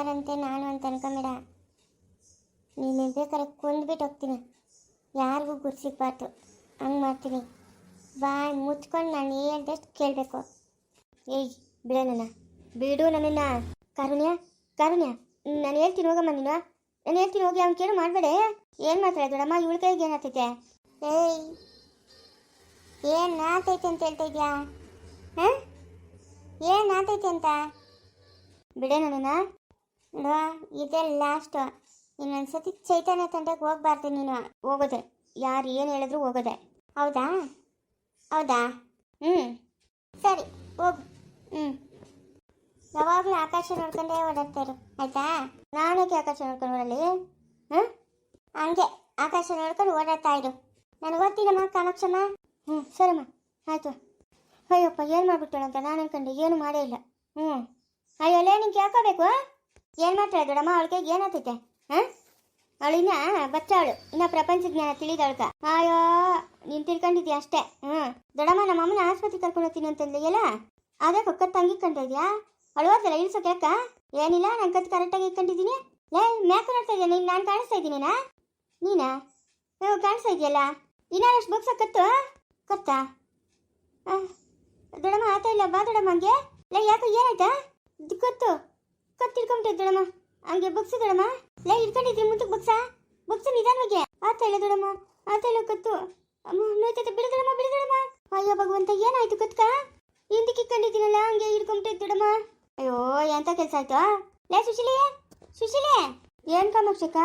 ಯಾರಂತೆ ನಾನು ಅಂತ ಅನ್ಕೊಂಬೇಡ. ನೀನು ಬೇಕಾದ್ರೆ ಕೊಂದ್ಬಿಟ್ಟು ಹೋಗ್ತೀನಿ. ಯಾರಿಗೂ ಗುರ್ಸಿಕ್ಬಾರ್ದು ಹಂಗೆ ಮಾಡ್ತೀನಿ. ಬಾಯ್ ಮುಚ್ಕೊಂಡು ನಾನು ಹೇಳ್ದಷ್ಟು ಕೇಳಬೇಕು. ಏಯ್, ಬಿಡ ನನ್ನ. ಬಿಡು ನನ್ನ ಕರುಣ್ಯ, ಕಾರುಣ್ಯ. ನಾನು ಹೇಳ್ತೀನಿ ಹೋಗಮ್ಮ ನೀನು. ನಾನು ಹೇಳ್ತೀನಿ ಹೋಗಿ, ಅವ್ನು ಕೇಳು ಮಾಡಬೇಡ. ಏನು ದೊಡಮ್ಮ ಇವಳ ಕೈಗೆ ಏನಾಗ್ತೈತೆ? ಏಯ್, ಏನು ಆತೈತೆ ಅಂತ ಹೇಳ್ತಾ ಇದೆಯಾ? ಹಾಂ? ಏನು ಆತೈತೆ ಅಂತ? ಬಿಡೆ ನನ್ನ ನೋಡುವ ಇದೇ ಲಾಸ್ಟು ಇನ್ನೊಂದ್ಸತಿ ಚೈತನ್ಯ ತಂಡಕ್ಕೆ ಹೋಗ್ಬಾರ್ದು ನೀನು. ಹೋಗೋದೆ. ಯಾರು ಏನು ಹೇಳಿದ್ರು ಹೋಗೋದೆ. ಹೌದಾ? ಹೌದಾ? ಹ್ಞೂ ಸರಿ, ಹೋಗು. ಹ್ಞೂ ಯಾವಾಗಲೂ ಆಕಾಶ ನೋಡ್ಕೊಂಡೇ ಓಡಾಡ್ತಾ ಇರು. ಆಯ್ತಾ? ನಾನೇಕೆ ಆಕಾಶ ನೋಡ್ಕೊಂಡು ಓಡಲಿ ಹಾಂ ಹಂಗೆ. ಆಕಾಶ ನೋಡ್ಕೊಂಡು ಓಡಾಡ್ತಾ ಇರು. ನಾನು ಓದ್ತೀನಮ್ಮ ಕಾಮಾಕ್ಷಮ್ಮ. ಹ್ಞೂ ಸರಿಮ್ಮ. ಆಯಿತು. ಅಯ್ಯಪ್ಪ, ಏನು ಮಾಡ್ಬಿಟ್ಟಳಂತ? ನಾನು ಅನ್ಕೊಂಡೆ, ಏನು ಮಾಡೇ ಇಲ್ಲ. ಹ್ಞೂ ಅಯ್ಯೋ ಲೇ ನಿಂಗೆ ಯಾಕೋಬೇಕು ಏನು ಮಾಡ್ತಾಳೆ ದೊಡ್ಡಮ್ಮ ಅವಳಿಗೆ? ಏನಾಗ್ತೈತೆ? ಹಾಂ? ಅವಳಿನ್ನ ಬಚ್ಚಾಳು. ಇನ್ನ ಪ್ರಪಂಚ ಜ್ಞಾನ ತಿಳಿದವಳ್ಕ. ಆಯೋ ನೀನು ತಿಳ್ಕೊಂಡಿದ್ಯಾ ಅಷ್ಟೇ? ಹ್ಞೂ ದೊಡ್ಡಮ್ಮ, ನಮ್ಮ ಅಮ್ಮನ ಆಸ್ಪತ್ರೆ ಕರ್ಕೊಂಡು ಹೋಗ್ತೀನಿ ಅಂತಂದೆಯಲ್ಲ ಅದೇ ಕೊಕ್ಕ ತಂಗಿ ಕಂಡಿದ್ಯಾ ಅಳವಾದಲ್ಲ ಇಳಿಸೋ ಕೇಕ ಏನಿಲ್ಲ, ನಾನು ಕತ್ ಕರೆಕ್ಟಾಗಿ ಇಟ್ಕೊಂಡಿದ್ದೀನಿ. ಲೇ ಮ್ಯಾಕ್ ನೋಡ್ತಾ ಇದ್ದೀನಿ ನೀನು? ನಾನು ಕಾಣಿಸ್ತಾ ಇದ್ದೀನಿನಾ ನೀನಾ? ನೀವು ಕಾಣಿಸ್ತಾ ಇದೆಯಲ್ಲ? ಇನ್ನಷ್ಟು ಬುಕ್ಸ ಕತ್ತು? ಕತ್ತಾ ದೊಡ್ಡಮ್ಮ, ಆತ ಇಲ್ಲ? ಬಾ ದೊಡ್ಡಮ್ಮ ಹಂಗೆ. ಲೇ, ಯಾಕೋ ಏನಾಯ್ತಾ? ಇದು ಕತ್ತು ಕತ್ತು ಹಿಡ್ಕೊಂಬಿಟ್ಟೆ ದೊಡ್ಡಮ್ಮ ಹಂಗೆ ಬುಕ್ಸ್ ದೊಡಮ್ಮ. ಲೇ ಹಿಡ್ಕೊಂಡಿದ್ರಿ ಮುಂದಕ್ಕೆ ಬುಕ್ಸ? ಬುಕ್ಸ್ ನಿಧಾನವಾಗಿ. ಆತ ಹೇಳ ದೊಡಮ್ಮ. ಆತ ಹೇಳೋ ಕತ್ತು. ಅಮ್ಮ, ನೋಯ್ತೈತೆ. ಬಿಡದಮ್ಮ ದೊಡ್ಡಮ್ಮ ಅಯ್ಯೋ, ಭಗವಂತ, ಏನಾಯ್ತು ಕತ್ಕ? ಹಿಂದಕ್ಕೆ ಕಂಡಿದ್ದೀನಲ್ಲ ಹಂಗೆ ಹಿಡ್ಕೊಂಬಿಟ್ಟೆ ದೊಡ್ಡಮ್ಮ ಅಯ್ಯೋ, ಎಂತ ಕೆಲಸ ಆಯ್ತು? ಲೇ, ಸುಶೀಲಿ ಸುಶೀಲಿ. ಏನ್ ಕಾಮಾಕ್ಷಕ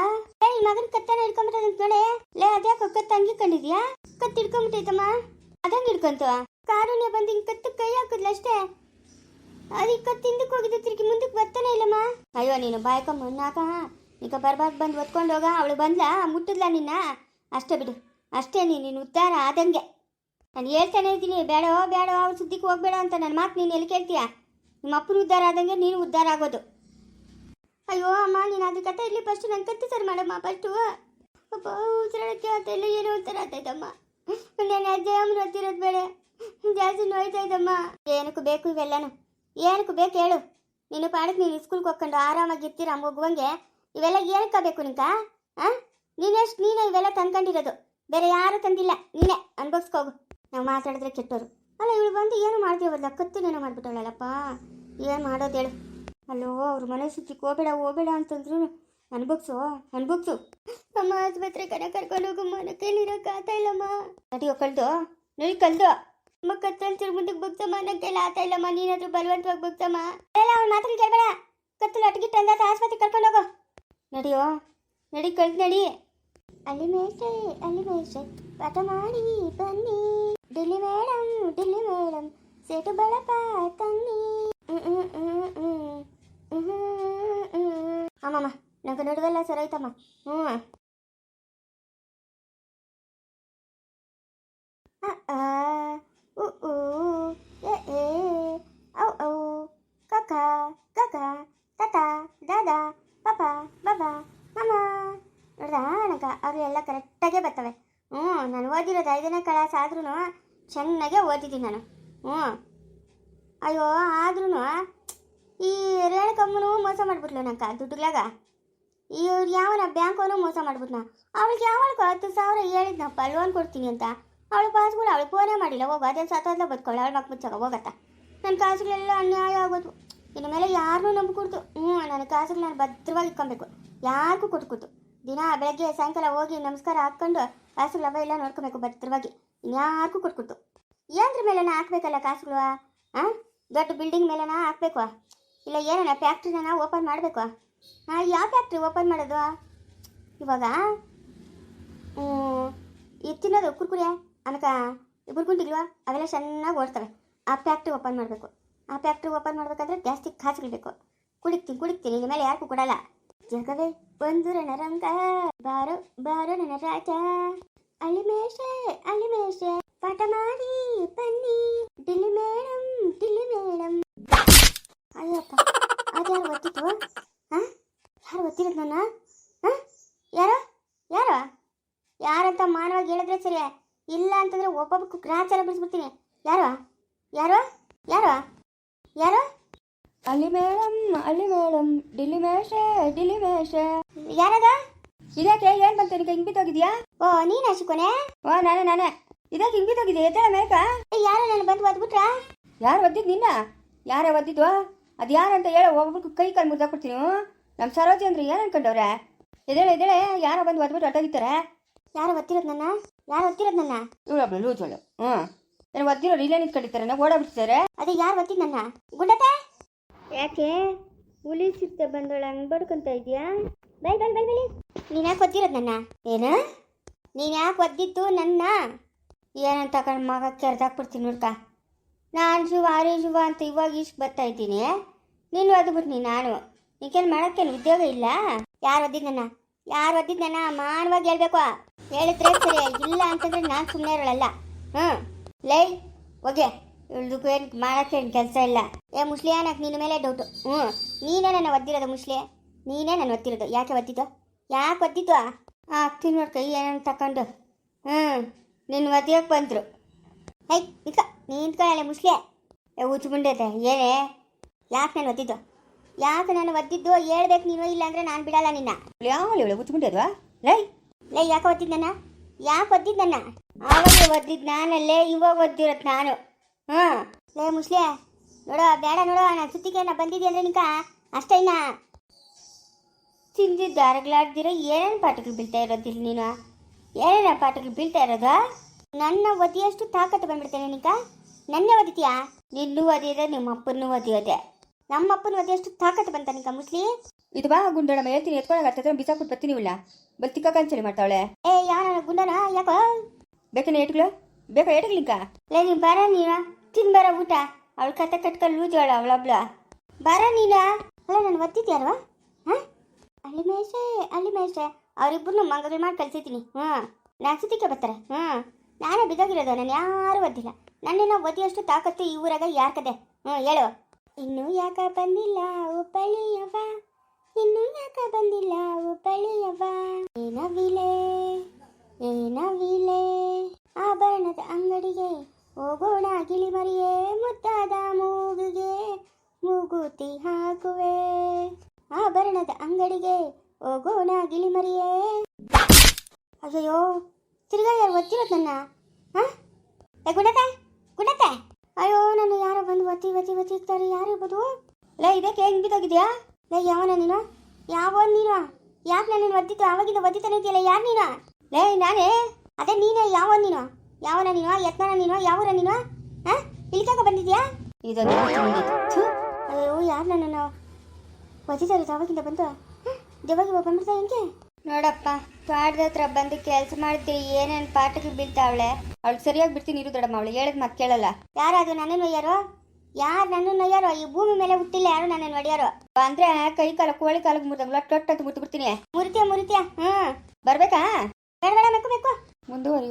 ಲೇ ಈ ಮಗನ ಕತ್ತನ ಹಿಡ್ಕೊಂಬಿಟ್ಟದಂತ ನೋಡೆ ಲೇ, ಅದ್ಯಾಕೋ ಕತ್ತ ಹಂಗೆ ಕಂಡಿದ್ಯಾ ಕತ್ತು ಹಿಡ್ಕೊಂಬಿಟ್ಟೈತಮ್ಮ. ಅದಂಗೆ ಹಿಡ್ಕೊಂತ? ಕಾರುಣ್ಯ ಬಂದು ಹಿಂಗೆ ಕತ್ತು ಕೈ ಹಾಕಿದ್ಲ ಅಷ್ಟೇ ಅದಕ್ಕೆ ತಿಂದಕ್ಕೆ ಹೋಗಿದ್ದೆ, ತಿರುಗಿ ಮುಂದಕ್ಕೆ ಬರ್ತಾನೆ ಇಲ್ಲಮ್ಮ. ಅಯ್ಯೋ, ನೀನು ಬಾಯ್ಕ ಮಣ್ಣಾಕ ಈಗ ಬರ್ಬಾರ್ದು ಬಂದು ಒತ್ಕೊಂಡು ಹೋಗ. ಅವಳು ಬಂದ್ಲಾ, ಮುಟ್ಟಿದ್ಲ ನಿನ್ನ? ಅಷ್ಟೇ ಬಿಡು. ಅಷ್ಟೇ ನೀನು ಉದ್ಧಾರ ಆದಂಗೆ. ನಾನು ಹೇಳ್ತಾನೆ ಇದ್ದೀನಿ, ಬೇಡೋ ಬೇಡೋ, ಅವ್ಳ ಸುದ್ದಿಗೆ ಹೋಗ್ಬೇಡ ಅಂತ ನನ್ನ ಮಾತು ನೀನು ಎಲ್ಲಿ ಕೇಳ್ತೀಯ? ನಿಮ್ಮ ಅಪ್ಪನ ಉದ್ಧಾರ ಆದಂಗೆ ನೀನು ಉದ್ಧಾರ ಆಗೋದು. ಅಯ್ಯೋ, ಅಮ್ಮ, ನೀನು ಅದ್ರ ಕತೆ ಇಲ್ಲಿ ಫಸ್ಟ್ ನಂಗೆ ಕತ್ತಿ ಸರ್ ಮಾಡಮ್ಮ ಫಸ್ಟು ಅಪ್ಪ ಉಸಿರಾಡಕ್ಕೆ ಆಗ್ತಾಯಿಲ್ಲ ಏನೋ ಉತ್ತರ ಆಗ್ತೈತಮ್ಮ ನಾನು ಅಜ್ಜ ಅಮ್ಮನ ಹತ್ತಿರೋದು ಬೇಡ. ಜಾಸ್ತಿ ನೋಯ್ತಾ ಇದ್ದಮ್ಮ ಏನಕ್ಕೂ ಬೇಕು ಇವೆಲ್ಲನು. ಏನಕ್ಕೂ ಬೇಕು ಹೇಳು. ನೀನು ಪಾಡಕ್ಕೆ ನೀನು ಸ್ಕೂಲ್ಗೆ ಹೋಗ್ಕೊಂಡು ಆರಾಮಾಗಿ ಇರ್ತೀರ ಮಗುವಂಗೆ? ಇವೆಲ್ಲ ಏನಕ್ಕೆ ಬೇಕು ನಿಂಕ ಹಾಂ ನೀನೆಷ್ಟು ನೀನೇ ಇವೆಲ್ಲ ತಂದ್ಕೊಂಡಿರೋದು. ಬೇರೆ ಯಾರು ತಂದಿಲ್ಲ, ನೀನೇ ಅನ್ಭವಿಸ್ಕೋಗು ನಾವು ಮಾತಾಡಿದ್ರೆ ಕೆಟ್ಟೋರು. ಅಲ್ಲ ಇವಳು ಬಂದು ಏನು ಮಾಡ್ತೀವಲ್ಲ ನೀನು ಮಾಡಿಬಿಟ್ಟವಳಲ್ಲಪ್ಪ. ಏನು ಮಾಡೋದು ಹೇಳು. ಅಲ್ಲೋ, ಅವ್ರ ಮನೆ ಸುತ್ತಿಗೆ ಹೋಗ್ಬೇಡ ಹೋಗ್ಬೇಡ ಅಂತಂದ್ರು ಅನ್ಭೋಗ್ಸು ಅನ್ಭೋಗ್ಸು ಅಮ್ಮ ಆಸ್ಪತ್ರೆ ಕಡೆ ಕರ್ಕೊಂಡು ಹೋಗು ಮನೆ ಕೈಲಿರೋಕೆ ಆತ ಇಲ್ಲಮ್ಮ ನಡಿಯೋ ಕಳ್ದು ನೀವು ಕಳ್ದು. ಅಮ್ಮ ಕತ್ತಲ್ ಮುಂದಕ್ಕೆ ಬಗ್ಸಮ್ಮ ನನ್ನ ಕೈಲಿ ಆತ ಇಲ್ಲಮ್ಮ ನೀನಾದ್ರೂ ಬಲವಂತವಾಗಿ ಬಗ್ಸಮ್ಮ ಎಲ್ಲ ಅವ್ನ ಮಾತ್ರ ಕೇಳಬೇಡ. ಕತ್ತಲು ಅಟ್ಗಿಟ್ಟು ತಂದ ಆಸ್ಪತ್ರೆ ಕರ್ಕೊಂಡು ಹೋಗೋ. ನಡಿಯೋ? ನಡಿ ಕಳ್ದು ನಡಿ. ಅಲ್ಲಿ ಮೇಷೆ ಅಲ್ಲಿ ಮೇಷೆ ಪಾಠ ಮಾಡಿ ಬನ್ನಿ. Delhi madam Delhi madam slate ಬಳಪ ತನ್ನಿ ಹ್ಮ್, ಹ್ಮ್, ಹ್ಮ್, ಹ್ಮ್. ಹ್ಮ್, ಹ್ಮ್, ಹ್ಮ್. ಅಮ್ಮಮ್ಮ ನಂಗೆ ನಡುವೆಲ್ಲ ಸರೋಯ್ತಮ್ಮ ಹ್ಞೂ ಅ, ಆ, ಉ, ಊ, ಎ, ಏ, ಔ, ಔ, ಕಕ ಕಕ ತಾತ, ದಾದ, ಪಾಪ, ಬಾಬಾ ಮಮ್ಮ ನೋಡ್ದಾ, ನನಗೆ? ಅವರು ಎಲ್ಲ ಕರೆಕ್ಟಾಗೇ ಬರ್ತವೆ ಹ್ಞೂ, ನಾನು ಓದಿರೋದು ಐದನೇ ಕ್ಲಾಸ್ ಆದ್ರೂ ಚೆನ್ನಾಗೇ ಓದಿದ್ದೀನಿ ನಾನು. ಹ್ಞೂ. ಅಯ್ಯೋ ಆದ್ರೂ ಈ ರೇಣುಕಮ್ಮನು ಮೋಸ ಮಾಡಿಬಿಟ್ಲು ನಂಕ ದುಡ್ಡುಗ್ಲಾಗ ಇವ್ರು ಯಾವನ ಬ್ಯಾಂಕವನು ಮೋಸ ಮಾಡ್ಬಿಟ್ನ. ಅವಳಿಗೆ ಯಾವಳಿಗೆ ಹತ್ತು ಸಾವಿರ ಹೇಳಿದ್ನಪ್ಪ ಲೋನ್ ಕೊಡ್ತೀನಿ ಅಂತ. ಅವಳು ಪಾಸ್ಗಳು ಅವಳು ಫೋನೇ ಮಾಡಿಲ್ಲ. ಹೋಗು ಅದೇ ಸತ್ತೋದ್ಲ ಬದುಕೊಳ್ಳಿ ಅವಳು ಮಕ್ಕ ಮುಚ್ಚಾಗ ಹೋಗತ್ತ? ನನ್ನ ಕಾಸುಗಳೆಲ್ಲ ಅನ್ಯಾಯ ಆಗೋದು. ಇನ್ನು ಮೇಲೆ ಯಾರನ್ನೂ ನಂಬಿಕೊಡ್ತು ಹ್ಞೂ, ನನ್ನ ಕಾಸಿಗೆ ನಾನು ಭದ್ರವಾಗಿ ಇಟ್ಕೊಬೇಕು ಯಾರಿಗೂ ಕೊಟ್ಕೊತು ದಿನ ಬೆಳಗ್ಗೆ ಸಾಯಂಕಾಲ ಹೋಗಿ ನಮಸ್ಕಾರ ಹಾಕ್ಕೊಂಡು ಕಾಸುಗಳು ಅವ ಎಲ್ಲ ನೋಡ್ಕೊಬೇಕು ಭದ್ರವಾಗಿ. ಇನ್ಯಾರಿಗೂ ಕೊಟ್ಕೊತು ಏನ್ರ ಮೇಲೆನ ಹಾಕ್ಬೇಕಲ್ಲ ಕಾಸುಗಳು ಹಾಂ ದೊಡ್ಡ ಬಿಲ್ಡಿಂಗ್ ಮೇಲೆನ ಹಾಕ್ಬೇಕು. ಇಲ್ಲ ಏನನ ಫ್ಯಾಕ್ಟ್ರಿನ ಓಪನ್ ಮಾಡಬೇಕು. ಹಾಂ ಯಾವ ಫ್ಯಾಕ್ಟ್ರಿ ಓಪನ್ ಮಾಡೋದು? ಇವಾಗ ಇದು ತಿನ್ನೋದು ಕುರ್ಕುರೆ ಆಮೇಲೆ ಬುರ್ಗುಂಡಿಲ್ವಾ ಅವೆಲ್ಲ ಚೆನ್ನಾಗಿ ಓಡ್ತವೆ. ಆ ಫ್ಯಾಕ್ಟ್ರಿ ಓಪನ್ ಮಾಡಬೇಕು. ಆ ಫ್ಯಾಕ್ಟ್ರಿ ಓಪನ್ ಮಾಡಬೇಕಾದ್ರೆ ಜಾಸ್ತಿ ಕಾಸುಗಳು ಬೇಕು ಕುಡಿಕ್ತೀನಿ ಕುಡಿತೀನಿ ಇನ್ನು ಮೇಲೆ ಯಾರಿಗೂ ಕೊಡಲ್ಲ. ಜಗವೇ ಒಂದು ರಣರಂಗ. ಬಾರೋ ಬಾರೋ ನನ್ನ ರಾಜ. ಅಳಿಮೇಶೆ ಅಳಿಮೇಶೆ ಪಾಠ ಮಾಡಿ, ಬನ್ನಿ. ಡಿಲ್ಲಿ ಮೇಡಮ್ ಡಿಲ್ಲಿ ಮೇಡಮ್ ಅಯ್ಯಪ್ಪ ಅದ್ಯಾರು ಗೊತ್ತಿತ್ತು? ಹಾ ಯಾರು ಗೊತ್ತಿರೋದು ನನ್ನ? ಹಾ ಯಾರು? ಯಾರು? ಯಾರಂತ ಮಾನವಾಗಿ ಹೇಳಿದ್ರೆ ಸರಿ ಇಲ್ಲ ಅಂತಂದ್ರೆ ಒಬ್ಬೊಬ್ಬಕ್ಕೂ ಗ್ರಾಚಾರ ಬಿಡಿಸ್ಬಿಡ್ತೀನಿ ಯಾರೋ? ಯಾರು? ಯಾರು? ಯಾರು? ಅಲ್ಲಿ ಮೇಡಮ್ ಅಲ್ಲಿ ಮೇಡಮ್ ಡಿಲ್ಲಿ ಮೇಷೆ ಡಿಲ್ಲಿ ಮೇಷೆ ಯಾರದ? ಇದಕ್ಕೆ ಏನ್ ಬಂತ ನಿಂಗೆ ಹಿಂಗ್ ಬಿದ್ದೋಗಿದ್ಯಾ? ಓ ನೀನ್ ಶಿಕೋನೆ? ಓ ನಾನೇ ನಾನೇ. ಇದಕ್ಕೆ ಹಿಂಗ್ ಬಿದ್ದೋಗಿದೆ ಎತ್ತಳ ಮೇಕ ಯಾರ ನನ್ನ ಬಂದು ಒದ್ಬಿಟ್ರ? ಯಾರು ಒದ್ದಿದ್ ನಿನ್ನ? ಯಾರೇ ಒದ್ದಿದ್ವಾ? ಅದು ಯಾರಂತ ಹೇಳ ಒಬ್ಬೊಬ್ರು ಕೈ ಕಾಲು ಕೊಡ್ತೀನಿ ನಮ್ಮ ಸರೋಜಿ ಅಂದ್ರೆ ಏನು ಅನ್ಕೊಂಡವ್ರೆ? ಎದೇಳೆ ಎದೇಳೆ ಯಾರೋ ಬಂದು ಒದ್ಬಿಟ್ಟು ಹೊಟ್ಟೋಗಿತ್ತಾರೆ ಯಾರು ಒತ್ತಿರೋದು ನನ್ನ? ಯಾರು ಒತ್ತಿರೋದು ನನ್ನ? ಇವಳು ಲೂಜ್ ಹ್ಞೂ. ಏನು ಒದ್ದಿರೋರು ಇಲ್ಲೇ ನಿಂತ್ಕೊಂಡಿದ್ದಾರೆ ನಾವು ಓಡಾಡ್ಬಿಡ್ತಾರೆ ಅದೇ ಯಾರು ಒತ್ತಿ ನನ್ನ ಗುಡ್ಡತೆ ಯಾಕೆ? ಹುಲಿ ಸಿಕ್ತ ಬಂದವಳು ಹಂಗ್ ಬಡ್ಕೊಂತ ಇದೆಯಾ? Bye bye bye bye. ನೀನ್ ಯಾಕೆ ಒತ್ತಿರೋದು ನನ್ನ? ಏನು? ನೀನು ಯಾಕೆ ಒದ್ದಿತ್ತು ನನ್ನ? ಏನಂತ ತಗೊಂಡು ಮಗ ಕೆರೆದಾಕ್ಬಿಡ್ತೀನಿ ನೋಡ್ಕ. ನಾನು ಶಿವ ಆರಿ ಶಿವ ಅಂತ ಇವಾಗ ಇಷ್ಟು ಬರ್ತಾ ಇದ್ದೀನಿ. ನೀನು ಒದ್ಬಿಟ್ನಿ ನಾನು. ನಿಂಗೇನು ಮಾಡೋಕ್ಕೇನು ಉದ್ಯೋಗ ಇಲ್ಲ? ಯಾರು ಒದ್ದಿದ್ ನನ್ನ ಯಾರು ಒದ್ದಿದ್ ನನ್ನ ಮಾನವಾಗಿ ಹೇಳ್ಬೇಕು. ಹೇಳಿದ್ರೆ ಸರಿ ಇಲ್ಲ ಅಂತಂದ್ರೆ ನಾನು ಸುಮ್ಮನೆ ಇರೋಳಲ್ಲ. ಹ್ಞೂ ಲೈ ಹೋಗೆ ಇಳ್ದಕ್ಕೂ ಏನು ಮಾಡೋಕ್ಕೇನು ಕೆಲಸ ಇಲ್ಲ. ಏ, ಮುಸ್ಲಿ ಅನ್ನಕ್ಕೆ ನಿನ್ನ ಮೇಲೆ ಡೌಟು ಹ್ಞೂ, ನೀನೇ ನನ್ನ ಒದ್ದಿರೋದು ಮುಸ್ಲಿ. ನೀನೇ ನನ್ನ ಒತ್ತಿರೋದು ಯಾಕೆ ಒತ್ತಿತ್ತು ಯಾಕೆ ಒತ್ತಿತ್ತು ಆ ಅಕ್ಕಿನ ನೋಡ್ಕ ಏನೇನು ತಕೊಂಡು ಹ್ಞೂ ನಿನ್ನ ಒದ್ದಿಯೋಕೆ ಬಂದರು. ಹೈ ನಿಕ ನಿಂತ್ಕೊಳ್ಳೆ ಮುಸ್ಲಿ. ಏ ಉಚ್ಕೊಂಡೈತೆ ಏನೇ? ಯಾಕೆ ನಾನು ಒತ್ತಿದ್ದು ಯಾಕೆ ನಾನು ಒದ್ದಿದ್ದು? ಹೇಳ್ಬೇಕು ನೀನು ಇಲ್ಲ ಅಂದ್ರೆ ನಾನು ಬಿಡಲ್ಲ ನಿನ್ನ. ಯಾವ ಇವಳು ಲೈ, ಲೇ, ಯಾಕೆ ನನ್ನ? ಯಾಕೆ ಒದ್ದಿದ್ದನ್ನ? ಆವಾಗ ಒದ್ದಿದ್ದು ನಾನಲ್ಲೇ ಇವಾಗ ಒದ್ದಿರೋದು ನಾನು. ಹ್ಞೂ ಲೇ ಮುಸ್ಲಿ ನೋಡೋ ಬೇಡ ನೋಡೋ ನಾನು ಸುತ್ತಿಗೆ ನಾ ಬಂದಿದ್ದೆ ಅಂದ್ರೆ ನಿಂಕ? ಅಷ್ಟೇ ಇನ್ನ. ತಿಂದಿದ್ದು ಅರಗ್ಲಾಡ್ದಿರೋ ಏನೇನು ಪಾಠಗಳು ಬೀಳ್ತಾ ಇರೋದಿಲ್ಲ ನೀನು? ಏನೇನ ಪಾಠಗಳು ಬೀಳ್ತಾ ಇರೋದು? ನನ್ನ ಒದಿಯಷ್ಟು ತಾಕತ್ತು ಬಂದ್ಬಿಡ್ತೇನೆ ನಿಂಕ. ನನ್ನೇ ಒದಿತೀಯಾ? ನಿನ್ನೂ ಒದಿಯೋದೆ ನಿಮ್ಮ ಅಪ್ಪನೂ ಒದಿಯೋದೆ. ನಮ್ಮ ಅಪ್ಪನ ಒದಿಯಷ್ಟು ತಾಕತ್ತು ಬಂತ ನಿಂಕ ಮುಸ್ಲಿ? ಇದು ಬಾ ಗುಂಡೋಣ ಹೇಳ್ತೀನಿ ಎತ್ಕೊಳಕ್ಕೆ ಹತ್ತಿರ ಬಿಸಾಕ್ಬಿಟ್ಟು ಬರ್ತೀನಿ ಇವಳ ಬಲ್ತಿಕ್ಕ ಕಂಚಲಿ ಮಾಡ್ತಾವಳೆ. ಏ ಯಾವ ಗುಂಡನ ಯಾಕೋ? ಬೇಕೇನೆ ಏಟ್ಗಳು? ಬೇಕಾ ಏಟ್ಗಳಿಂಕ ಲೇ ನೀನು ಬರ ನೀನ ತಿನ್ ಬರ ಊಟ. ಅವಳ ಕತೆ ಕಟ್ಕೊಂಡು ಲೂಜಾಳ ಅವಳ ಬರ ನೀನ? ಅಲ್ಲ ನಾನು ಒತ್ತಿದ್ಯಾರವಾ? ಹಾಂ? ಅಲ್ಲಿ ಮೇಷೆ ಅಲ್ಲಿ ಮೇಷೆ ಅವರಿಬ್ಬರನ್ನು ಮಂಗಗಳು ಮಾಡಿ ಕಳ್ಸಿದ್ದೀನಿ. ಹಾಂ ಸುತ್ತಿಕೆ ಬರ್ತಾರೆ. ಹಾಂ ನಾನೇ ಬಿದ್ದೋಗಿರೋದು ನಾನು ಯಾರು ಒದ್ದಿಲ್ಲ. ನನ್ನೇನೋ ಒದಿಯಷ್ಟು ತಾಕತ್ತು ಈ ಊರಾಗ ಯಾರ್ ಕದೆ? ಹ್ಞೂ ಹೇಳು. ಇನ್ನೂ ಯಾಕ ಬಂದಿಲ್ಲ ಉಪ್ಪಳಿಯವ ಇನ್ನೂ ಯಾಕ ಬಂದಿಲ್ಲ ಉಪ್ಪಳಿಯವ ಏನವಿಲೆ ಏನವಿಲೆ ಆಭರಣದ ಅಂಗಡಿಗೆ ಹೋಗೋಣ ಗಿಳಿಮರಿಯೇ ಮುದ್ದಾದ ಮೂಗುಗೆ ಮೂಗುತಿ ಹಾಕುವೆ. ಆಭರಣದ ಅಂಗಡಿಗೆ ಹೋಗೋಣ ಗಿಳಿಮರಿಯೇ ಅಯ್ಯೋ ತಿರ್ಗಾ ಯಾರು ಒತ್ತಿರೋದು ನನ್ನ? ಹಾಂ? ಗುಣತೆ ಗುಣತೆ. ಅಯ್ಯೋ ನಾನು ಯಾರೋ ಬಂದು ಒತ್ತಿ ಒತ್ತಿ ಒತ್ತಿ ಇರ್ತಾರೆ, ಯಾರು ಇರ್ಬೋದು? ಲೇ ಇದಕ್ಕೆ ಹೆಂಗ್ ಬಿದ್ದೋಗಿದ್ಯಾ? ಲೇ, ಯಾವನ ನೀನು? ಯಾವ ನೀನು? ಯಾಕೆ ನನ್ನ ಒದ್ದಿತ್ತು ಆವಾಗಿಂದ ಒದ್ದಿತಾನೆ ಇದೆಯಲ್ಲ, ಯಾರು ನೀನು? ಲೇ ನಾನೇ? ಅದೇ ನೀನೇ ಯಾವ ನೀನು? ಯಾವನ ನೀನು? ಯತ್ನ ನೀನು? ಯಾವೂರ ನೀನು? ಹಾಂ ಇಲ್ಲಿಕಾಗ ಬಂದಿದ್ಯಾ ಇದೊಂದು. ಅಯ್ಯೋ ಯಾರು ನನ್ನನ್ನು? ವಜಿದಾರು ಆವಾಗಿಂದ ಬಂದು ದೇವಾಗಿ ಬಂದ್ಬಿಡ್ತಾ ಹೆಂಗೆ? ನೋಡಪ್ಪ ಪಾಠದ ಹತ್ರ ಬಂದು ಕೆಲಸ ಮಾಡ್ತೀವಿ ಏನೇನು ಪಾಠಕ್ಕೆ ಬೀಳ್ತಾವಳೆ? ಅವಳು ಸರಿಯಾಗಿ ಬಿಡ್ತೀನಿ ಇರು ದೊಡ್ಡಮ್ಮ ಅವಳು ಹೇಳಿದ್ ಮತ್ತೆ ಕೇಳಲ್ಲ. ಯಾರಾದ್ರು ನನ್ನನ್ನು ಒಯ್ಯಾರೋ? ಯಾರು ನನ್ನನ್ನು ನೊಯ್ಯಾರೋ ಈ ಭೂಮಿ ಮೇಲೆ ಹುಟ್ಟಿಲ್ಲ ಯಾರು ನನ್ನನ್ನು ಒಡೆಯಾರೋ? ಅಂದ್ರೆ ಕೈ ಕಾಲ ಕೋಳಿ ಕಾಲಕ್ಕೆ ಮುರಿದಂಗ್ಲ ಟೊಟ್ ಮುರಿದು ಬಿಡ್ತೀನಿ ಮುರಿತ್ಯ ಮುರಿತ್ಯ? ಹ್ಮ್. ಬರ್ಬೇಕಾ? ಬೇಡ ಬೇಡ ಮೆಕ್ಕು ಬೇಕು. ಮುಂದುವರಿ